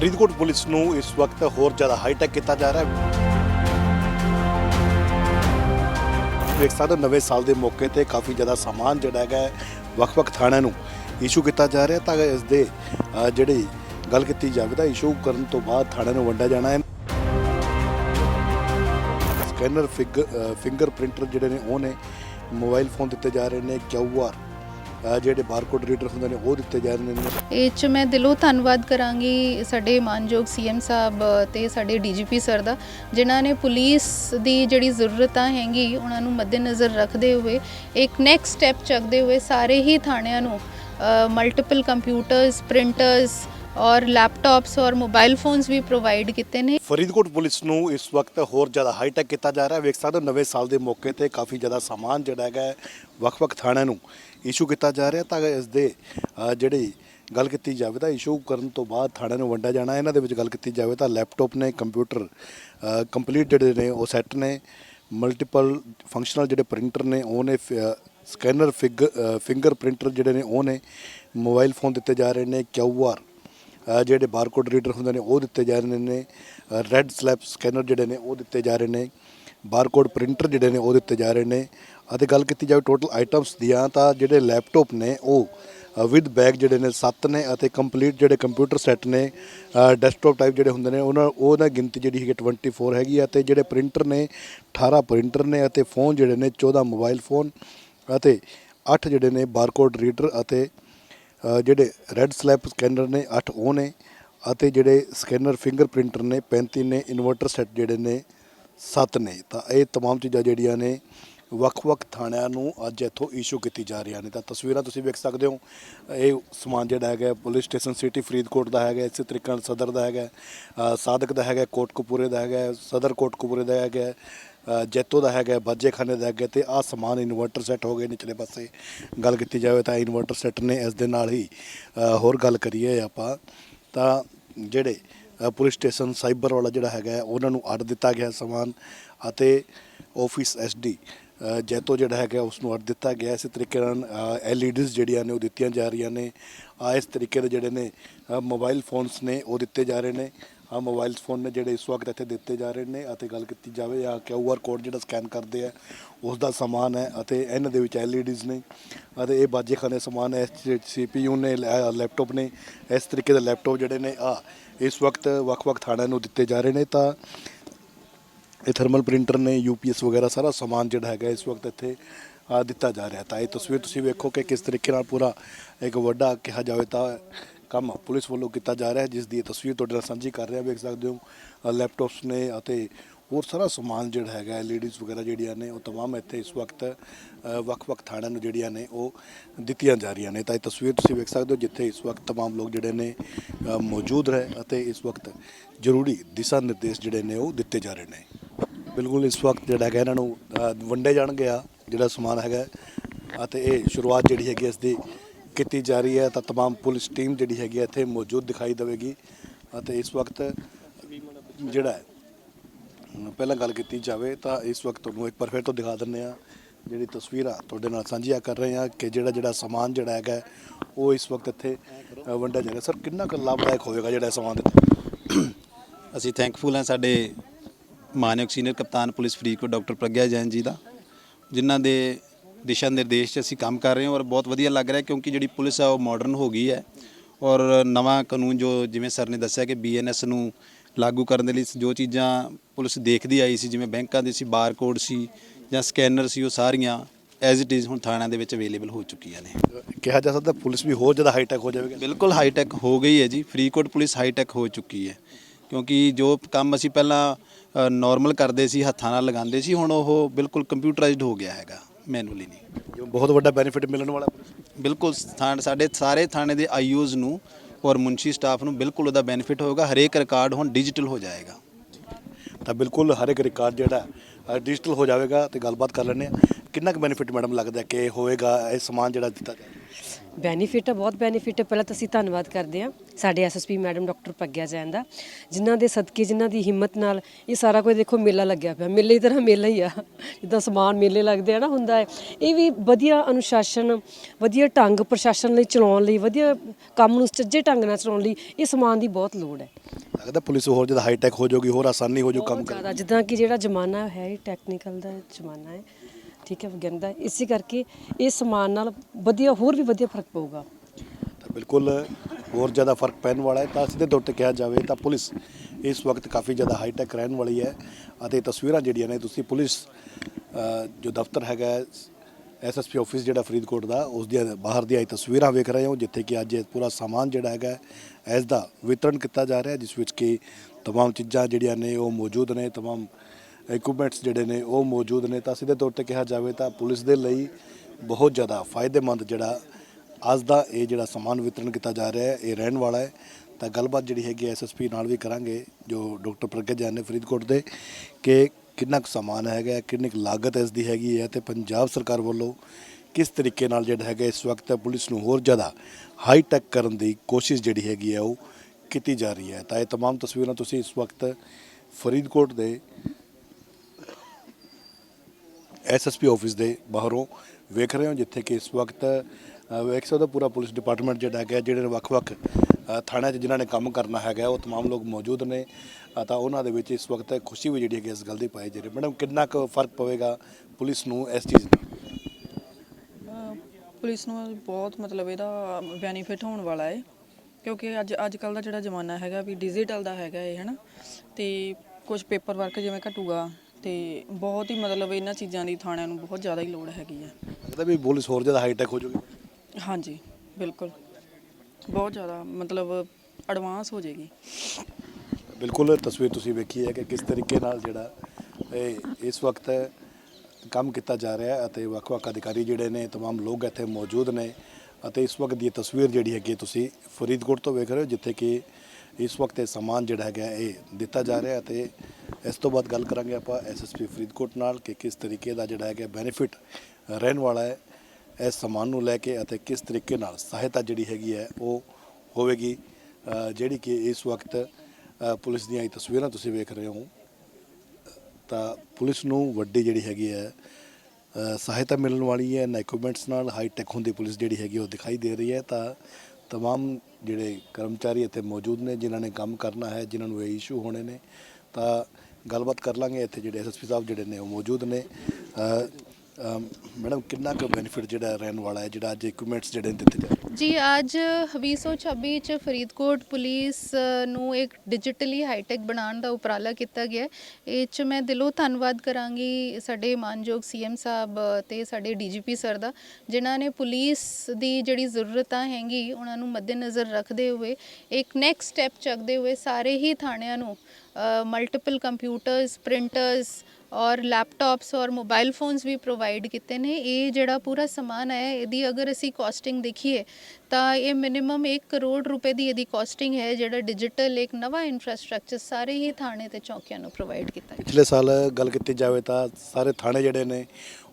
Faridkot police ਨੂੰ ਇਸ ਵਕਤ ਹੋਰ ਜ਼ਿਆਦਾ ਹਾਈਟੈਕ ਕੀਤਾ ਜਾ ਰਿਹਾ ਹੈ। ਦੇਖ ਸਕਦੇ ਹੋ ਨਵੇਂ ਸਾਲ ਦੇ ਮੌਕੇ ਤੇ ਕਾਫੀ ਜ਼ਿਆਦਾ ਸਮਾਨ ਜਿਹੜਾ ਹੈਗਾ ਵੱਖ-ਵੱਖ ਥਾਣਿਆਂ ਨੂੰ ਇਸ਼ੂ ਕੀਤਾ ਜਾ ਰਿਹਾ ਤਾਂ ਇਸ ਦੇ ਅ, ਜਿਹੜੀ ਗੱਲ ਕੀਤੀ ਜਾਵੇ ਤਾਂ ਇਸ਼ੂ ਕਰਨ ਤੋਂ ਬਾਅਦ ਥਾਣਿਆਂ ਨੂੰ ਵੰਡਿਆ ਜਾਣਾ ਹੈ। ਸਕੈਨਰ ਫਿੰਗਰ ਪ੍ਰਿੰਟਰ ਜਿਹੜੇ ਨੇ ਉਹ ਨੇ ਮੋਬਾਈਲ ਫੋਨ ਦਿੱਤੇ ਜਾ ਰਹੇ ਨੇ ਕਿਊਆਰ ਜਿਹੜੇ ਬਾਰਕੋਡ ਰੀਡਰ ਹੁੰਦੇ ਨੇ ਉਹ ਦਿੱਤੇ ਜਾ ਰਹੇ ਨੇ। ਇਹ 'ਚ ਮੈਂ ਦਿਲੋਂ ਧੰਨਵਾਦ ਕਰਾਂਗੀ ਸਾਡੇ ਮਾਨਯੋਗ ਸੀਐਮ ਸਾਹਿਬ ਤੇ ਸਾਡੇ ਡੀਜੀਪੀ ਸਰ ਦਾ ਜਿਨ੍ਹਾਂ ਨੇ ਪੁਲਿਸ ਦੀ ਜਿਹੜੀ ਜ਼ਰੂਰਤਾਂ ਹੈਗੀ ਉਹਨਾਂ ਨੂੰ ਮੱਦੇਨਜ਼ਰ ਰੱਖਦੇ ਹੋਏ ਇੱਕ ਨੈਕਸਟ ਸਟੈਪ ਚੱਕਦੇ ਹੋਏ ਸਾਰੇ ਹੀ ਥਾਣਿਆਂ ਨੂੰ ਮਲਟੀਪਲ ਕੰਪਿਊਟਰਸ ਪ੍ਰਿੰਟਰਸ ਔਰ ਲੈਪਟਾਪਸ ਔਰ ਮੋਬਾਈਲ ਫੋਨਸ ਵੀ ਪ੍ਰੋਵਾਈਡ ਕੀਤੇ ਨੇ। ਫਰੀਦਕੋਟ ਪੁਲਿਸ ਨੂੰ ਇਸ ਵਕਤ ਹੋਰ ਜ਼ਿਆਦਾ ਹਾਈਟੈਕ ਕੀਤਾ ਜਾ ਰਿਹਾ ਹੈ। ਵੇਖ ਸਕਦੇ ਹੋ ਨਵੇਂ ਸਾਲ ਦੇ ਮੌਕੇ ਤੇ ਕਾਫੀ ਜ਼ਿਆਦਾ ਸਮਾਨ ਜਿਹੜਾ ਹੈਗਾ ਵੱਖ-ਵੱਖ ਥਾਣਿਆਂ ਨੂੰ। ਇਸ਼ੂ ਕੀਤਾ ਜਾ ਰਿਹਾ ਤਾਂ ਇਸ ਦੇ ਅ, ਜਿਹੜੀ ਗੱਲ ਕੀਤੀ ਜਾਵੇ ਤਾਂ ਇਸ਼ੂ ਕਰਨ ਤੋਂ ਬਾਅਦ ਥਾਣਿਆਂ ਨੂੰ ਵੰਡਿਆ ਜਾਣਾ ਇਹਨਾਂ ਦੇ ਵਿੱਚ ਗੱਲ ਕੀਤੀ ਜਾਵੇ ਤਾਂ ਲੈਪਟਾਪ ਨੇ ਕੰਪਿਊਟਰ ਕੰਪਲੀਟ ਜਿਹੜੇ ਨੇ ਉਹ ਸੈੱਟ ਨੇ ਮਲਟੀਪਲ ਫੰਕਸ਼ਨਲ ਜਿਹੜੇ ਪ੍ਰਿੰਟਰ ਨੇ ਉਹ ਨੇ ਸਕੈਨਰ ਫਿੰਗਰ ਪ੍ਰਿੰਟਰ ਜਿਹੜੇ ਨੇ ਉਹ ਨੇ ਮੋਬਾਈਲ ਫੋਨ ਦਿੱਤੇ ਜਾ ਰਹੇ ਨੇ ਕਿਊਆਰ ਅ, ਜਿਹੜੇ ਬਾਰਕੋਡ ਰੀਡਰ ਹੁੰਦੇ ਨੇ ਉਹ ਦਿੱਤੇ ਜਾ ਰਹੇ ਨੇ ਰੈੱਡ ਸਲੈਪ ਸਕੈਨਰ ਜਿਹੜੇ ਨੇ ਉਹ ਦਿੱਤੇ ਜਾ ਰਹੇ ਨੇ ਬਾਰਕੋਡ ਪ੍ਰਿੰਟਰ ਜਿਹੜੇ ਨੇ ਉਹ ਦਿੱਤੇ ਜਾ ਰਹੇ ਨੇ। ਅਤੇ ਗੱਲ ਕੀਤੀ ਜਾਵੇ ਟੋਟਲ ਆਈਟਮਸ ਦੀਆਂ, ਤਾਂ ਜਿਹੜੇ ਲੈਪਟਾਪ ਨੇ ਉਹ ਵਿਦ ਬੈਗ ਜਿਹੜੇ ਨੇ 7 ਨੇ ਅਤੇ ਕੰਪਲੀਟ ਜਿਹੜੇ ਕੰਪਿਊਟਰ ਸੈੱਟ ਨੇ ਡੈਸਕਟਾਪ ਟਾਈਪ ਜਿਹੜੇ ਹੁੰਦੇ ਨੇ, ਉਹਨਾਂ ਉਹਦਾ ਗਿਣਤੀ ਜਿਹੜੀ ਹੈਗੀ 24 ਹੈਗੀ ਆ ਤੇ ਜਿਹੜੇ ਪ੍ਰਿੰਟਰ ਨੇ 18 ਪ੍ਰਿੰਟਰ ਨੇ ਅਤੇ ਫੋਨ ਜਿਹੜੇ ਨੇ 14 ਮੋਬਾਈਲ ਫੋਨ ਅਤੇ 8 ਜਿਹੜੇ ਨੇ ਬਾਰਕੋਡ ਰੀਡਰ ਅਤੇ ਜਿਹੜੇ ਰੈੱਡ ਸਲੈਪ ਸਕੈਨਰ ਨੇ 8 ਉਹ ਨੇ ਅਤੇ ਜਿਹੜੇ ਸਕੈਨਰ ਫਿੰਗਰ ਪ੍ਰਿੰਟਰ ਨੇ 35 ਨੇ, ਇਨਵਰਟਰ ਸੈੱਟ ਜਿਹੜੇ ਨੇ 7 ਨੇ ਤਾਂ ਇਹ तमाम ਚੀਜ਼ਾਂ ਜਿਹੜੀਆਂ ਨੇ ਵੱਖ-ਵੱਖ ਥਾਣਿਆਂ ਨੂੰ ਅੱਜ ਇੱਥੋਂ ਇਸ਼ੂ ਕੀਤੀ ਜਾ ਰਹੀਆਂ ਨੇ ਤਾਂ ਤਸਵੀਰਾਂ ਤੁਸੀਂ ਵੇਖ ਸਕਦੇ ਹੋ ਇਹ ਸਮਾਨ ਜਿਹੜਾ ਹੈਗਾ ਪੁਲਿਸ ਸਟੇਸ਼ਨ ਸਿਟੀ ਫਰੀਦਕੋਟ ਦਾ ਹੈਗਾ ਇਸੇ ਤਰੀਕੇ ਨਾਲ ਸਦਰ ਦਾ ਹੈਗਾ ਅ, ਸਾਦਕ ਦਾ ਹੈਗਾ ਕੋਟਕਪੂਰੇ ਦਾ ਹੈਗਾ ਸਦਰ ਕੋਟਕਪੂਰੇ ਦਾ ਹੈਗਾ ਅ, ਜੈਤੋ ਦਾ ਹੈਗਾ ਬਾਜੇਖਾਨੇ ਦਾ ਹੈਗਾ ਤੇ ਆਹ ਸਮਾਨ ਇਨਵਰਟਰ ਸੈੱਟ ਹੋ ਗਏ ਨਿਚਲੇ ਪਾਸੇ ਗੱਲ ਕੀਤੀ ਜਾਵੇ ਤਾਂ ਇਨਵਰਟਰ ਸੈੱਟ ਨੇ ਇਸ ਦੇ ਨਾਲ ਹੀ ਅ, ਹੋਰ ਗੱਲ ਕਰੀਏ ਆਪਾਂ ਤਾਂ ਜਿਹੜੇ ਅ, ਪੁਲਿਸ ਸਟੇਸ਼ਨ ਸਾਈਬਰ ਵਾਲਾ ਜਿਹੜਾ ਹੈਗਾ ਉਹਨਾਂ ਨੂੰ ਅੱਡ ਦਿੱਤਾ ਗਿਆ ਸਮਾਨ ਅਤੇ ਆਫਿਸ ਐਸਡੀ ਜੈਤੋ ਜਿਹੜਾ ਹੈਗਾ ਉਸ ਨੂੰ ਅੱਡ ਦਿੱਤਾ ਗਿਆ ਇਸੇ ਤਰੀਕੇ ਨਾਲ ਐਲਈਡੀਜ਼ ਜਿਹੜੀਆਂ ਨੇ, ਉਹ ਦਿੱਤੀਆਂ ਜਾ ਰਹੀਆਂ ਨੇ। ਆ ਇਸ ਤਰੀਕੇ ਦੇ ਜਿਹੜੇ ਨੇ ਮੋਬਾਈਲ ਫੋਨਸ ਨੇ, ਉਹ ਦਿੱਤੇ ਜਾ ਰਹੇ ਨੇ। ਆ ਮੋਬਾਈਲ ਫੋਨ ਨੇ ਜਿਹੜੇ ਇਸ ਵਕਤ ਇੱਥੇ ਦਿੱਤੇ ਜਾ ਰਹੇ ਨੇ ਅਤੇ ਗੱਲ ਕੀਤੀ ਜਾਵੇ ਆ ਕਿਊਆਰ ਕੋਡ ਜਿਹੜਾ ਸਕੈਨ ਕਰਦੇ ਆ ਉਸ ਦਾ ਸਮਾਨ ਹੈ ਅਤੇ ਇਹਨਾਂ ਦੇ ਵਿੱਚ ਐਲਈਡੀਜ਼ ਨੇ ਅਤੇ ਇਹ ਬਾਜੇਖਾਨੇ ਸਮਾਨ ਹੈ ਸੀਪੀਯੂ ਨੇ, ਲੈ- ਲੈਪਟਾਪ ਨੇ, ਇਸ ਤਰੀਕੇ ਦੇ ਲੈਪਟਾਪ ਜਿਹੜੇ ਨੇ, ਆ, ਇਸ ਵਕਤ ਵੱਖ-ਵੱਖ ਥਾਣਿਆਂ ਨੂੰ ਦਿੱਤੇ ਜਾ ਰਹੇ ਨੇ ਤਾਂ ਇਹ ਥਰਮਲ ਪ੍ਰਿੰਟਰ ਨੇ ਯੂਪੀਐਸ ਵਗੈਰਾ ਸਾਰਾ ਸਮਾਨ ਜਿਹੜਾ ਹੈਗਾ ਇਸ ਵਕਤ ਇੱਥੇ, ਆ, ਦਿੱਤਾ ਜਾ ਰਿਹਾ ਤਾਂ ਇਹ ਤਸਵੀਰ ਤੁਸੀਂ ਵੇਖੋ ਕਿ ਕਿਸ ਤਰੀਕੇ ਨਾਲ ਪੂਰਾ ਇੱਕ ਵੱਡਾ ਕਿਹਾ ਜਾਵੇ ਤਾਂ ਕੰਮ ਪੁਲਿਸ ਵੱਲੋਂ ਕੀਤਾ ਜਾ ਰਿਹਾ ਹੈ ਜਿਸ ਦੀ ਇਹ ਤਸਵੀਰ ਤੁਹਾਡੇ ਨਾਲ ਸਾਂਝੀ ਕਰ ਰਿਹਾ ਵੇਖ ਸਕਦੇ ਹੋ ਅ, ਲੈਪਟਾਪਸ ਨੇ ਅਤੇ ਹੋਰ ਸਾਰਾ ਸਮਾਨ ਜਿਹੜਾ ਹੈਗਾ ਲੇਡੀਜ਼ ਵਗੈਰਾ ਜਿਹੜੀਆਂ ਨੇ ਉਹ तमाम ਇੱਥੇ ਇਸ ਵਕਤ ਅ, ਵੱਖ-ਵੱਖ ਥਾਣਿਆਂ ਨੂੰ ਜਿਹੜੀਆਂ ਨੇ ਉਹ ਦਿੱਤੀਆਂ ਜਾ ਰਹੀਆਂ ਨੇ ਤਾਂ ਇਹ ਤਸਵੀਰ ਤੁਸੀਂ ਵੇਖ ਸਕਦੇ ਹੋ ਜਿੱਥੇ ਇਸ ਵਕਤ तमाम ਲੋਕ ਜਿਹੜੇ ਨੇ ਅ, ਮੌਜੂਦ ਰਹੇ ਅਤੇ ਇਸ ਵਕਤ ਜ਼ਰੂਰੀ ਦਿਸ਼ਾ ਨਿਰਦੇਸ਼ ਜਿਹੜੇ ਨੇ ਉਹ ਦਿੱਤੇ ਜਾ ਰਹੇ ਨੇ ਬਿਲਕੁਲ ਇਸ ਵਕਤ ਜਿਹੜਾ ਹੈਗਾ ਇਹਨਾਂ ਨੂੰ ਅ, ਵੰਡੇ ਜਾਣਗੇ ਆ ਜਿਹੜਾ ਸਮਾਨ ਹੈਗਾ ਅਤੇ ਇਹ ਸ਼ੁਰੂਆਤ ਜਿਹੜੀ ਹੈਗੀ ਇਸ ਦੀ ਕੀਤੀ ਜਾ ਰਹੀ ਹੈ ਤਾਂ तमाम ਪੁਲਿਸ ਟੀਮ ਜਿਹੜੀ ਹੈਗੀ ਹੈ ਇੱਥੇ ਮੌਜੂਦ ਦਿਖਾਈ ਦੇਵੇਗੀ ਅਤੇ ਇਸ ਵਕਤ ਜਿਹੜਾ ਹੈ ਅਮ, ਪਹਿਲਾਂ ਗੱਲ ਕੀਤੀ ਜਾਵੇ ਤਾਂ ਇਸ ਵਕਤ ਤੁਹਾਨੂੰ ਇੱਕ ਵਾਰ ਫਿਰ ਤੋਂ ਦਿਖਾ ਦਿੰਦੇ ਆ ਜਿਹੜੀ ਤਸਵੀਰਾਂ ਤੁਹਾਡੇ ਨਾਲ ਸਾਂਝੀਆਂ ਕਰ ਰਹੇ ਆ ਕਿ ਜਿਹੜਾ ਜਿਹੜਾ ਸਮਾਨ ਜਿਹੜਾ ਹੈਗਾ ਹੈ, ਉਹ ਇਸ ਵਕਤ ਇੱਥੇ ਅ, ਵੰਡਿਆ ਜਾ ਰਿਹਾ ਸਰ ਕਿੰਨਾ ਕੁ ਲਾਭਦਾਇਕ ਹੋਵੇਗਾ ਜਿਹੜਾ ਇਹ ਸਮਾਨ ਦਿੱਤਾ ਅਸੀਂ ਥੈਂਕਫੁਲ ਹਾਂ ਸਾਡੇ ਮਾਨਯੋਗ ਸੀਨੀਅਰ ਕਪਤਾਨ ਪੁਲਿਸ ਫਰੀਦਕੋਟ ਡਾਕਟਰ ਪ੍ਰਗਿਆ ਜੈਨ ਜੀ ਦਾ ਜਿਨ੍ਹਾਂ ਦੇ ਦਿਸ਼ਾ ਨਿਰਦੇਸ਼ 'ਚ ਅਸੀਂ ਕੰਮ ਕਰ ਰਹੇ ਹਾਂ ਔਰ ਬਹੁਤ ਵਧੀਆ ਲੱਗ ਰਿਹਾ ਕਿਉਂਕਿ ਜਿਹੜੀ ਪੁਲਿਸ ਆ ਉਹ ਮਾਡਰਨ ਹੋ ਗਈ ਹੈ ਔਰ ਨਵਾਂ ਕਾਨੂੰਨ ਜੋ ਜਿਵੇਂ ਸਰ ਨੇ ਦੱਸਿਆ ਕਿ ਬੀਐਨਐਸ ਨੂੰ ਲਾਗੂ ਕਰਨ ਦੇ ਲਈ ਜੋ ਚੀਜ਼ਾਂ ਪੁਲਿਸ ਦੇਖਦੀ ਆਈ ਸੀ ਜਿਵੇਂ ਬੈਂਕਾਂ ਦੇ ਸੀ ਬਾਰਕੋਡ ਸੀ ਜਾਂ ਸਕੈਨਰ ਸੀ ਉਹ ਸਾਰੀਆਂ ਐਜ਼ ਇਟ ਇਜ਼ ਹੁਣ ਥਾਣਿਆਂ ਦੇ ਵਿੱਚ ਅਵੇਲੇਬਲ ਹੋ ਚੁੱਕੀਆਂ ਨੇ। ਕਿਹਾ ਜਾ ਸਕਦਾ ਪੁਲਿਸ ਵੀ ਹੋਰ ਜ਼ਿਆਦਾ ਹਾਈਟੈਕ ਹੋ ਜਾਵੇਗੀ। ਬਿਲਕੁਲ ਹਾਈਟੈਕ ਹੋ ਗਈ ਹੈ ਜੀ। ਫਰੀਦਕੋਟ ਪੁਲਿਸ ਹਾਈਟੈਕ ਹੋ ਚੁੱਕੀ ਹੈ ਕਿਉਂਕਿ ਜੋ ਕੰਮ ਅਸੀਂ ਪਹਿਲਾਂ ਨਾਰਮਲ ਕਰਦੇ ਸੀ ਹੱਥਾਂ ਨਾਲ ਲਗਾਉਂਦੇ ਸੀ ਹੁਣ ਉਹ ਬਿਲਕੁਲ ਕੰਪਿਊਟਰਾਈਜ਼ਡ ਹੋ ਗਿਆ ਹੈਗਾ। ਮੈਨੂਅਲੀ ਨਹੀਂ। ਜੋ ਬਹੁਤ ਵੱਡਾ ਬੈਨੀਫਿਟ ਮਿਲਣ ਵਾਲਾ। ਬਿਲਕੁਲ ਥਾਣ ਸਾਡੇ ਸਾਰੇ ਥਾਣੇ ਦੇ ਆਈਓਜ਼ ਨੂੰ ਔਰ ਮੁੰਸ਼ੀ ਸਟਾਫ ਨੂੰ ਬਿਲਕੁਲ ਉਹਦਾ ਬੈਨੀਫਿਟ ਹੋਏਗਾ। ਹਰੇਕ ਰਿਕਾਰਡ ਹੁਣ ਡਿਜੀਟਲ ਹੋ ਜਾਏਗਾ। ਤਾਂ ਬਿਲਕੁਲ ਹਰ ਇੱਕ ਰਿਕਾਰਡ ਜਿਹੜਾ ਡਿਜੀਟਲ ਹੋ ਜਾਵੇਗਾ ਤੇ ਗੱਲਬਾਤ ਕਰ ਲੈਂਦੇ ਆ ਕਿੰਨਾ ਕੁ ਬੈਨੀਫਿਟ ਮੈਡਮ ਲੱਗਦਾ ਕਿ ਹੋਏਗਾ ਇਹ ਸਮਾਨ ਜਿਹੜਾ ਦਿੱਤਾ ਜਾਏ? ਬੈਨੀਫਿਟ ਹੈ ਬਹੁਤ ਬੈਨੀਫਿਟ ਹੈ। ਪਹਿਲਾਂ ਤਾਂ ਅਸੀਂ ਧੰਨਵਾਦ ਕਰਦੇ ਹਾਂ ਸਾਡੇ SSP madam doctor Pragya Jain ਦਾ ਜਿਨ੍ਹਾਂ ਦੇ ਸਦਕੇ ਜਿਨ੍ਹਾਂ ਦੀ ਹਿੰਮਤ ਨਾਲ ਇਹ ਸਾਰਾ ਕੁਝ ਦੇਖੋ ਮੇਲਾ ਲੱਗਿਆ ਪਿਆ। ਮੇਲੇ ਦੀ ਤਰ੍ਹਾਂ ਮੇਲਾ ਹੀ ਆ। ਜਿੱਦਾਂ ਸਮਾਨ ਮੇਲੇ ਲੱਗਦੇ ਆ ਨਾ ਹੁੰਦਾ ਹੈ। ਇਹ ਵੀ ਵਧੀਆ ਅਨੁਸ਼ਾਸਨ ਵਧੀਆ ਢੰਗ ਪ੍ਰਸ਼ਾਸਨ ਲਈ ਚਲਾਉਣ ਲਈ ਵਧੀਆ ਕੰਮ ਨੂੰ ਸੁਚੱਜੇ ਢੰਗ ਨਾਲ ਚਲਾਉਣ ਲਈ ਇਹ ਸਮਾਨ ਦੀ ਬਹੁਤ ਲੋੜ ਹੈ। ਲੱਗਦਾ ਪੁਲਿਸ ਹੋਰ ਜ਼ਿਆਦਾ ਹਾਈ ਟੈਕ ਹੋ ਜਾਊਗੀ ਹੋਰ ਆਸਾਨੀ ਹੋ ਜਾਊ ਕੰਮ ਕਰਨ ਜਿੱਦਾਂ ਕਿ ਜਿਹੜਾ ਜ਼ਮਾਨਾ ਹੈ ਟੈਕਨੀਕਲ ਦਾ ਜ਼ਮਾਨਾ ਹੈ। ਠੀਕ ਹੈ ਵਿਗਿਆਨ ਦਾ ਇਸੇ ਕਰਕੇ ਇਹ ਸਮਾਨ ਨਾਲ ਵਧੀਆ ਹੋਰ ਵੀ ਵਧੀਆ ਫਰਕ ਪਊਗਾ ਤਾਂ ਬਿਲਕੁਲ ਹੋਰ ਜ਼ਿਆਦਾ ਫਰਕ ਪੈਣ ਵਾਲਾ ਹੈ ਤਾਂ ਸਿੱਧੇ ਤੌਰ ਤੇ ਕਿਹਾ ਜਾਵੇ ਤਾਂ ਪੁਲਿਸ ਇਸ ਵਕਤ ਕਾਫੀ ਜ਼ਿਆਦਾ ਹਾਈ ਟੈਕ ਰਹਿਣ ਵਾਲੀ ਹੈ ਅਤੇ ਤਸਵੀਰਾਂ ਜਿਹੜੀਆਂ ਨੇ ਤੁਸੀਂ ਪੁਲਿਸ ਅ, ਜੋ ਦਫ਼ਤਰ ਹੈਗਾ ਐਸਐਸਪੀ ਆਫਿਸ ਜਿਹੜਾ ਫਰੀਦਕੋਟ ਦਾ ਉਸ ਦੀਆਂ ਬਾਹਰ ਦੀਆਂ ਇਹ ਤਸਵੀਰਾਂ ਵੇਖ ਰਹੇ ਹੋ ਜਿੱਥੇ ਕਿ ਅੱਜ ਇਹ ਪੂਰਾ ਸਾਮਾਨ ਜਿਹੜਾ ਹੈਗਾ ਇਸ ਦਾ ਵਿਤਰਨ ਕੀਤਾ ਜਾ ਰਿਹਾ ਹੈ ਜਿਸ ਵਿੱਚ ਕਿ तमाम ਚੀਜ਼ਾਂ ਜਿਹੜੀਆਂ ਨੇ ਉਹ ਮੌਜੂਦ ਨੇ तमाम ਇਕਵਿਪਮੈਂਟਸ ਜਿਹੜੇ ਨੇ ਉਹ ਮੌਜੂਦ ਨੇ ਤਾਂ ਸਿੱਧੇ ਤੌਰ ਤੇ ਕਿਹਾ ਜਾਵੇ ਤਾਂ ਪੁਲਿਸ ਦੇ ਲਈ ਬਹੁਤ ਜ਼ਿਆਦਾ ਫਾਇਦੇਮੰਦ ਜਿਹੜਾ ਅੱਜ ਦਾ ਇਹ ਜਿਹੜਾ ਸਮਾਨ ਵਿਤਰਨ ਕੀਤਾ ਜਾ ਰਿਹਾ ਹੈ ਇਹ ਰਹਿਣ ਵਾਲਾ ਹੈ ਤਾਂ ਗੱਲਬਾਤ ਜਿਹੜੀ ਹੈਗੀ ਐਸਐਸਪੀ ਨਾਲ ਵੀ ਕਰਾਂਗੇ ਜੋ ਡਾਕਟਰ ਪ੍ਰਗਟ ਜੈਨ ਨੇ ਫਰੀਦਕੋਟ ਦੇ ਕਿ ਕਿੰਨਾ ਕੁ ਸਮਾਨ ਹੈਗਾ ਹੈ, ਕਿੰਨੀ ਕੁ ਲਾਗਤ ਇਸ ਦੀ ਹੈਗੀ ਹੈ ਤੇ ਪੰਜਾਬ ਸਰਕਾਰ ਵੱਲੋਂ ਕਿਸ ਤਰੀਕੇ ਨਾਲ ਜਿਹੜਾ ਹੈਗਾ ਇਸ ਵਕਤ ਪੁਲਿਸ ਨੂੰ ਹੋਰ ਜ਼ਿਆਦਾ ਹਾਈ ਟੈਕ ਕਰਨ ਦੀ ਕੋਸ਼ਿਸ਼ ਜਿਹੜੀ ਹੈਗੀ ਹੈ ਉਹ ਕੀਤੀ ਜਾ ਰਹੀ ਹੈ ਤਾਂ ਇਹ तमाम ਤਸਵੀਰਾਂ ਤੁਸੀਂ ਇਸ ਵਕਤ ਫਰੀਦਕੋਟ ਦੇ ਐਸਐਸਪੀ ਆਫਿਸ ਦੇ ਬਾਹਰੋਂ ਵੇਖ ਰਹੇ ਹੋ ਜਿੱਥੇ ਕਿ ਇਸ ਵਕਤ ਅ, ਵੇਖ ਸਕਦੇ ਹੋ ਪੂਰਾ ਪੁਲਿਸ ਡਿਪਾਰਟਮੈਂਟ ਜਿਹੜਾ ਹੈਗਾ ਜਿਹੜੇ ਵੱਖ-ਵੱਖ ਅ, ਥਾਣਿਆਂ 'ਚ ਜਿਨ੍ਹਾਂ ਨੇ ਕੰਮ ਕਰਨਾ ਹੈਗਾ ਉਹ तमाम ਲੋਕ ਮੌਜੂਦ ਨੇ ਅ, ਤਾਂ ਉਹਨਾਂ ਦੇ ਵਿੱਚ ਇਸ ਵਕਤ ਖੁਸ਼ੀ ਵੀ ਜਿਹੜੀ ਹੈਗੀ ਇਸ ਗੱਲ ਦੀ ਪਾਈ ਜਾ ਰਹੀ ਹੈ ਮੈਡਮ ਕਿੰਨਾ ਕੁ ਫਰਕ ਪਵੇਗਾ ਪੁਲਿਸ ਨੂੰ ਇਸ ਚੀਜ਼ ਨਾਲ ਅਹ ਪੁਲਿਸ ਨੂੰ ਬਹੁਤ ਮਤਲਬ ਇਹਦਾ ਬੈਨੀਫਿਟ ਹੋਣ ਵਾਲਾ ਹੈ ਕਿਉਂਕਿ ਅੱਜ ਅੱਜ ਕੱਲ ਦਾ ਜਿਹੜਾ ਜ਼ਮਾਨਾ ਹੈਗਾ ਵੀ ਡਿਜੀਟਲ ਦਾ ਹੈਗਾ ਇਹ ਹਨਾ ਤੇ ਕੁਝ ਪੇਪਰ ਵਰਕ ਜਿਵੇਂ ਘਟੂਗਾ ਤੇ ਬਹੁਤ ਹੀ ਮਤਲਬ ਇਹਨਾਂ ਚੀਜ਼ਾਂ ਦੀ ਥਾਣਿਆਂ ਨੂੰ ਬਹੁਤ ਜ਼ਿਆਦਾ ਹੀ ਲੋੜ ਹੈਗੀ ਹੈ ਲੱਗਦਾ ਵੀ ਪੁਲਿਸ ਹੋਰ ਜ਼ਿਆਦਾ ਹਾਈ ਟੈਕ ਹੋ ਜਾਊਗੀ ਹਾਂਜੀ ਬਿਲਕੁਲ ਬਹੁਤ ਜ਼ਿਆਦਾ ਮਤਲਬ ਐਡਵਾਂਸ ਹੋ ਜਾਏਗੀ ਬਿਲਕੁਲ ਤਸਵੀਰ ਤੁਸੀਂ ਵੇਖੀ ਹੈ ਕਿ ਕਿਸ ਤਰੀਕੇ ਨਾਲ ਜਿਹੜਾ ਇਹ ਇਸ ਵਕਤ ਕੰਮ ਕੀਤਾ ਜਾ ਰਿਹਾ ਹੈ ਅਤੇ ਵੱਖ-ਵੱਖ ਅਧਿਕਾਰੀ ਜਿਹੜੇ ਨੇ तमाम ਲੋਕ ਇੱਥੇ ਮੌਜੂਦ ਨੇ ਅਤੇ ਇਸ ਵਕਤ ਦੀ ਤਸਵੀਰ ਜਿਹੜੀ ਹੈਗੀ ਹੈ ਤੁਸੀਂ ਫਰੀਦਕੋਟ ਤੋਂ ਵੇਖ ਰਹੇ ਹੋ ਜਿੱਥੇ ਕਿ ਇਸ ਵਕਤ ਇਹ ਸਮਾਨ ਜਿਹੜਾ ਹੈਗਾ ਇਹ ਦਿੱਤਾ ਜਾ ਰਿਹਾ ਹੈ ਅਤੇ ਇਸ ਤੋਂ ਬਾਅਦ ਗੱਲ ਕਰਾਂਗੇ ਆਪਾਂ ਐਸਐਸਪੀ ਫਰੀਦਕੋਟ ਨਾਲ ਕਿ ਕਿਸ ਤਰੀਕੇ ਦਾ ਜਿਹੜਾ ਹੈਗਾ ਬੈਨੀਫਿਟ ਰਹਿਣ ਵਾਲਾ ਹੈ ਇਸ ਸਮਾਨ ਨੂੰ ਲੈ ਕੇ ਅਤੇ ਕਿਸ ਤਰੀਕੇ ਨਾਲ ਸਹਾਇਤਾ ਜਿਹੜੀ ਹੈਗੀ ਹੈ ਉਹ ਹੋਵੇਗੀ ਅ, ਜਿਹੜੀ ਕਿ ਇਸ ਵਕਤ ਅ, ਪੁਲਿਸ ਦੀਆਂ ਇਹ ਤਸਵੀਰਾਂ ਤੁਸੀਂ ਵੇਖ ਰਹੇ ਹੋ ਤਾਂ ਪੁਲਿਸ ਨੂੰ ਵੱਡੀ ਜਿਹੜੀ ਹੈਗੀ ਹੈ ਅ, ਸਹਾਇਤਾ ਮਿਲਣ ਵਾਲੀ ਹੈ ਇਹਨਾਂ ਇਕਵਿਪਮੈਂਟਸ ਨਾਲ ਹਾਈ ਟੈਕ ਹੁੰਦੀ ਪੁਲਿਸ ਜਿਹੜੀ ਹੈਗੀ ਉਹ ਦਿਖਾਈ ਦੇ ਰਹੀ ਹੈ ਤਾਂ तमाम ਜਿਹੜੇ ਕਰਮਚਾਰੀ ਇੱਥੇ ਮੌਜੂਦ ਨੇ ਜਿਨ੍ਹਾਂ ਨੇ ਕੰਮ ਕਰਨਾ ਹੈ ਜਿਨ੍ਹਾਂ ਨੂੰ ਇਹ ਇਸ਼ੂ ਹੋਣੇ ਨੇ ਤਾਂ ਗੱਲਬਾਤ ਕਰ ਲਾਂਗੇ। ਇੱਥੇ ਜਿਹੜੇ ਐਸਐਸਪੀ ਸਾਹਿਬ ਜਿਹੜੇ ਨੇ ਉਹ ਮੌਜੂਦ ਨੇ। ਅ, ਮੈਡਮ ਕਿੰਨਾ ਕੁ ਬੈਨੀਫਿਟ ਜਿਹੜਾ ਰਹਿਣ ਵਾਲਾ ਹੈ ਜਿਹੜਾ ਅੱਜ ਇਕਵਿਪਮੈਂਟਸ ਜਿਹੜੇ ਨੇ ਦਿੱਤੇ ਜਾ ਜੀ ਅੱਜ 2026 ਚ ਫਰੀਦਕੋਟ ਪੁਲਿਸ ਨੂੰ ਇੱਕ ਡਿਜੀਟਲੀ ਹਾਈਟੈਕ ਬਣਾਉਣ ਦਾ ਉਪਰਾਲਾ ਕੀਤਾ ਗਿਆ ਇਹ ਚ ਮੈਂ ਦਿਲੋਂ ਧੰਨਵਾਦ ਕਰਾਂਗੀ ਸਾਡੇ ਮਾਨਯੋਗ ਸੀਐਮ ਸਾਹਿਬ ਅ, ਤੇ ਸਾਡੇ ਡੀਜੀਪੀ ਸਰ ਦਾ ਜਿਨ੍ਹਾਂ ਨੇ ਪੁਲਿਸ ਦੀ ਜਿਹੜੀ ਜ਼ਰੂਰਤਾਂ ਹੈਗੀ ਉਹਨਾਂ ਨੂੰ ਮੱਦੇਨਜ਼ਰ ਰੱਖਦੇ ਹੋਏ ਇੱਕ ਨੈਕਸਟ ਸਟੈਪ ਚੱਕਦੇ ਹੋਏ ਸਾਰੇ ਹੀ ਥਾਣਿਆਂ ਨੂੰ ਮਲਟੀਪਲ ਕੰਪਿਊਟਰਸ ਪ੍ਰਿੰਟਰਸ ਔਰ ਲੈਪਟਾਪਸ ਔਰ ਮੋਬਾਈਲ ਫੋਨਸ ਵੀ ਪ੍ਰੋਵਾਈਡ ਕੀਤੇ ਨੇ ਇਹ ਜਿਹੜਾ ਪੂਰਾ ਸਮਾਨ ਹੈ ਇਹਦੀ ਅਗਰ ਅਸੀਂ ਕਾਸਟਿੰਗ ਦੇਖੀਏ ਤਾਂ ਇਹ ਮਿਨੀਮਮ 1 ਕਰੋੜ ਰੁਪਏ ਦੀ ਇਹਦੀ ਕਾਸਟਿੰਗ ਹੈ ਜਿਹੜਾ ਡਿਜੀਟਲ ਇੱਕ ਨਵਾਂ ਇਨਫਰਾਸਟ੍ਰਕਚਰ ਸਾਰੇ ਹੀ ਥਾਣੇ ਤੇ ਚੌਕੀਆਂ ਨੂੰ ਪ੍ਰੋਵਾਈਡ ਕੀਤਾ ਪਿਛਲੇ ਸਾਲ ਗੱਲ ਕੀਤੀ ਜਾਵੇ ਤਾਂ ਸਾਰੇ ਥਾਣੇ ਜਿਹੜੇ ਨੇ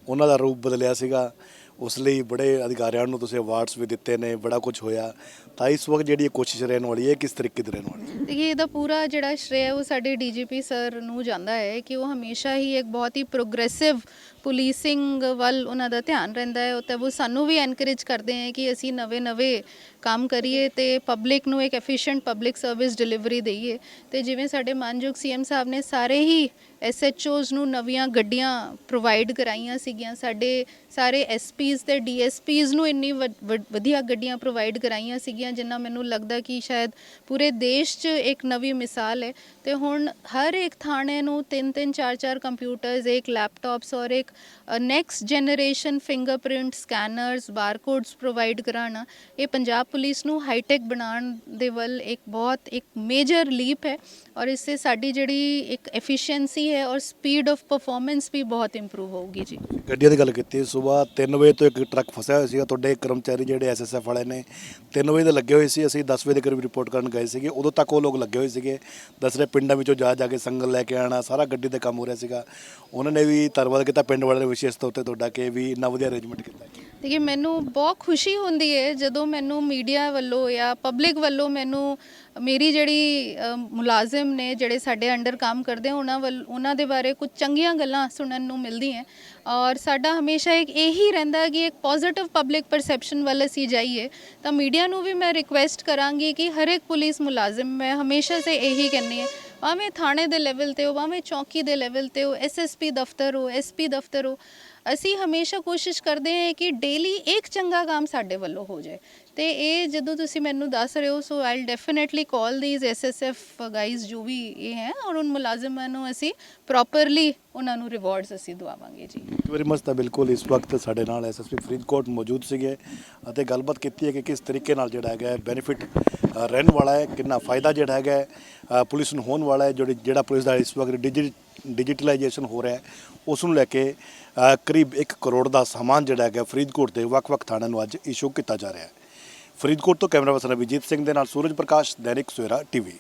ਉਹਨਾਂ ਦਾ ਰੂਪ ਬਦਲਿਆ ਸੀਗਾ ਉਸ ਲਈ ਬੜੇ ਅਧਿਕਾਰੀਆਂ ਨੂੰ ਤੁਸੀਂ ਅਵਾਰਡਸ ਵੀ ਦਿੱਤੇ ਨੇ, ਬੜਾ ਕੁਝ ਹੋਇਆ। ਤਾਂ ਇਸ ਵਕਤ ਜਿਹੜੀ ਇਹ ਕੋਸ਼ਿਸ਼ ਰਹਿਣ ਵਾਲੀ ਹੈ ਕਿਸ ਤਰੀਕੇ ਦੀ ਰਹਿਣ ਵਾਲੀ ਹੈ? ਦੇਖिए ਇਹਦਾ ਪੂਰਾ ਜਿਹੜਾ ਸ਼੍ਰੇਅ ਉਹ ਸਾਡੇ ਡੀਜੀਪੀ ਸਰ ਨੂੰ ਜਾਂਦਾ ਹੈ ਕਿ ਉਹ ਹਮੇਸ਼ਾ ਹੀ ਇੱਕ ਬਹੁਤ ਹੀ ਪ੍ਰੋਗਰੈਸਿਵ ਪੁਲਿਸਿੰਗ ਵੱਲ ਉਹਨਾਂ ਦਾ ਧਿਆਨ ਰਹਿੰਦਾ ਹੈ। ਤੇ ਉਹ ਸਾਨੂੰ ਵੀ ਐਨਕਰੇਜ ਕਰਦੇ ਹੈ ਕਿ ਅਸੀਂ ਨਵੇਂ-ਨਵੇਂ ਕੰਮ ਕਰੀਏ ਤੇ ਪਬਲਿਕ ਨੂੰ ਇੱਕ ਐਫੀਸ਼ੀਐਂਟ ਪਬਲਿਕ ਸਰਵਿਸ ਡਿਲੀਵਰੀ ਦਈਏ। ਤੇ ਜਿਵੇਂ ਸਾਡੇ ਮਾਨਯੋਗ ਸੀਐਮ ਸਾਹਿਬ ਨੇ ਸਾਰੇ ਹੀ ਐਸਐਚਓਜ਼ ਨੂੰ ਨਵੀਆਂ ਗੱਡੀਆਂ ਪ੍ਰੋਵਾਈਡ ਕਰਾਈਆਂ ਸੀਗੀਆਂ, ਸਾਡੇ ਸਾਰੇ ਐਸਪੀਜ਼ ਤੇ ਡੀਐਸਪੀਜ਼ ਨੂੰ ਇੰਨੀ ਵ- ਵ- ਵਧੀਆ ਗੱਡੀਆਂ ਪ੍ਰੋਵਾਈਡ ਕਰਾਈਆਂ ਸੀਗੀਆਂ, ਜਿੰਨਾ ਮੈਨੂੰ ਲੱਗਦਾ ਕਿ ਸ਼ਾਇਦ ਪੂਰੇ ਦੇਸ਼ 'ਚ ਇੱਕ ਨਵੀਂ ਮਿਸਾਲ ਹੈ। ਤੇ ਹੁਣ ਹਰ ਇੱਕ ਥਾਣੇ ਨੂੰ ਤਿੰਨ ਤਿੰਨ ਚਾਰ ਚਾਰ ਕੰਪਿਊਟਰਸ ਇੱਕ ਲੈਪਟਾਪਸ ਔਰ ਇੱਕ next generation fingerprint scanners barcodes provide ਕਰਾਉਣਾ ਇਹ ਪੰਜਾਬ ਪੁਲਿਸ ਨੂੰ ਹਾਈਟੈਕ ਬਣਾਉਣ ਦੇ ਵੱਲ ਇੱਕ ਬਹੁਤ, ਇੱਕ ਮੇਜਰ ਲੀਪ ਹੈ ਔਰ ਇਸ ਸੇ ਸਾਡੀ ਜਿਹੜੀ ਇੱਕ ਐਫੀਸ਼ੀਐਂਸੀ ਹੈ ਔਰ ਸਪੀਡ ਆਫ ਪਰਫਾਰਮੈਂਸ ਵੀ ਬਹੁਤ ਇੰਪਰੂਵ ਹੋਊਗੀ ਜੀ। ਗੱਡੀਆਂ ਦੀ ਗੱਲ ਕੀਤੀ ਸਵੇਰ 3 ਵਜੇ ਤੋਂ ਇੱਕ ਟਰੱਕ ਫਸਿਆ ਹੋਇਆ ਸੀਗਾ। ਤੁਹਾਡੇ ਕਰਮਚਾਰੀ ਜਿਹੜੇ ਐਸਐਸਐਫ ਵਾਲੇ ਨੇ 3 ਵਜੇ ਦੇ ਲੱਗੇ ਹੋਏ ਸੀ। ਅਸੀਂ 10 ਵਜੇ ਦੇ ਕਰੀਬ ਰਿਪੋਰਟ ਕਰਨ ਗਏ ਸੀਗੇ। ਉਦੋਂ ਤੱਕ ਉਹ ਲੋਕ ਲੱਗੇ ਹੋਏ ਸੀਗੇ। ਦਸ ਪਿੰਡਾਂ ਵਿੱਚੋਂ ਜਾ ਜਾ ਕੇ ਸੰਗਲ ਲੈ ਕੇ ਆਣਾ, ਸਾਰਾ ਗੱਡੀ ਤੇ ਕੰਮ ਹੋ ਰਿਹਾ ਸੀਗਾ। ਉਹਨਾਂ ਨੇ ਵੀ ਧੰਨਵਾਦ ਕੀਤਾ ਪਿੰਡ ਵਾਲਿਆਂ ਨੇ ਵਿਸ਼ੇਸ਼ ਤੌਰ ਤੇ ਤੁਹਾਡਾ ਕਿ ਵੀ ਇੰਨਾ ਵਧੀਆ ਅਰੇਂਜਮੈਂਟ ਕੀਤਾ। ਦੇਖਿਏ ਮੈਨੂੰ ਬਹੁਤ ਖੁਸ਼ੀ ਹੁੰਦੀ ਹੈ ਜਦੋਂ ਮੈਨੂੰ ਮੀਡੀਆ ਵੱਲੋਂ ਜਾਂ ਪਬਲਿਕ ਵੱਲੋਂ ਮੈਨੂੰ ਮੇਰੀ ਜਿਹੜੀ ਮੁਲਾਜ਼ਮ ਨੇ ਜਿਹੜੇ ਸਾਡੇ ਅੰਡਰ ਕੰਮ ਕਰਦੇ ਉਹਨਾਂ ਵੱਲ, ਉਹਨਾਂ ਦੇ ਬਾਰੇ ਕੁਝ ਚੰਗੀਆਂ ਗੱਲਾਂ ਸੁਣਨ ਨੂੰ ਮਿਲਦੀਆਂ। ਔਰ ਸਾਡਾ ਹਮੇਸ਼ਾ ਇੱਕ ਇਹੀ ਰਹਿੰਦਾ ਕਿ ਇੱਕ ਪੋਜ਼ਿਟਿਵ ਪਬਲਿਕ ਪਰਸੈਪਸ਼ਨ ਵੱਲ ਅਸੀਂ ਜਾਈਏ, ਤਾਂ ਮੀਡੀਆ ਨੂੰ ਵੀ ਮੈਂ ਰਿਕੁਐਸਟ ਕਰਾਂਗੀ ਕਿ ਹਰ ਇੱਕ ਪੁਲਿਸ ਮੁਲਾਜ਼ਮ, ਮੈਂ ਹਮੇਸ਼ਾ ਸੇ ਇਹੀ ਕਹਿੰਨੀ ਹੈ, ਭਾਵੇਂ ਥਾਣੇ ਦੇ ਲੈਵਲ ਤੇ ਹੋ, ਭਾਵੇਂ ਚੌਕੀ ਦੇ ਲੈਵਲ ਤੇ ਹੋ ਐਸਐਸਪੀ ਦਫ਼ਤਰ ਹੋ ਐਸਪੀ ਦਫ਼ਤਰ ਹੋ, ਅਸੀਂ ਹਮੇਸ਼ਾ ਕੋਸ਼ਿਸ਼ ਕਰਦੇ ਹਾਂ ਕਿ ਡੇਲੀ ਇੱਕ ਚੰਗਾ ਕੰਮ ਸਾਡੇ ਵੱਲੋਂ ਹੋ ਜਾਏ। ਤੇ ਇਹ ਜਦੋਂ ਤੁਸੀਂ ਮੈਨੂੰ ਦੱਸ ਰਹੇ ਹੋ so I'll definitely call this SSF guys ਜੋ ਵੀ ਇਹ ਹੈ ਔਰ ਉਨ ਮੁਲਾਜ਼ਮਾਂ ਨੂੰ ਅਸੀਂ ਪ੍ਰੋਪਰਲੀ ਉਹਨਾਂ ਨੂੰ ਰਿਵਾਰਡਸ ਅਸੀਂ ਦਵਾਵਾਂਗੇ ਜੀ। ਵੈਰੀ ਮਚ ਤਾਂ ਬਿਲਕੁਲ ਇਸ ਵਕਤ ਸਾਡੇ ਨਾਲ ਐਸਐਸਪੀ ਫਰੀਦਕੋਟ ਮੌਜੂਦ ਸੀਗੇ ਅਤੇ ਗੱਲਬਾਤ ਕੀਤੀ ਹੈ ਕਿ ਕਿਸ ਤਰੀਕੇ ਨਾਲ ਜਿਹੜਾ ਹੈਗਾ ਬੈਨੀਫਿਟ ਰਹਿਣ ਵਾਲਾ ਹੈ, ਕਿੰਨਾ ਫਾਇਦਾ ਜਿਹੜਾ ਹੈਗਾ ਪੁਲਿਸ ਨੂੰ ਹੋਣ ਵਾਲਾ ਹੈ, ਜਿਹੜੀ, ਜਿਹੜਾ ਪੁਲਿਸ ਦਾ ਇਸ ਵਕਤ ਡਿਜਿ, ਡਿਜੀਟਲਾਈਜੇਸ਼ਨ ਹੋ ਰਿਹਾ ਉਸ ਨੂੰ ਲੈ ਕੇ ਕਰੀਬ 1 ਕਰੋੜ ਦਾ ਸਾਮਾਨ ਜਿਹੜਾ ਹੈਗਾ ਫਰੀਦਕੋਟ ਦੇ ਵੱਖ-ਵੱਖ ਥਾਣਿਆਂ ਨੂੰ ਅੱਜ ਇਸ਼ੂ ਕੀਤਾ ਜਾ ਰਿਹਾ ਹੈ। ਫਰੀਦਕੋਟ ਤੋਂ ਕੈਮਰਾ ਪਰਸਨ ਅਭਿਜੀਤ ਸਿੰਘ ਦੇ ਨਾਲ ਸੂਰਜ ਪ੍ਰਕਾਸ਼ ਦੈਨਿਕ ਸਵੇਰਾ ਟੀਵੀ।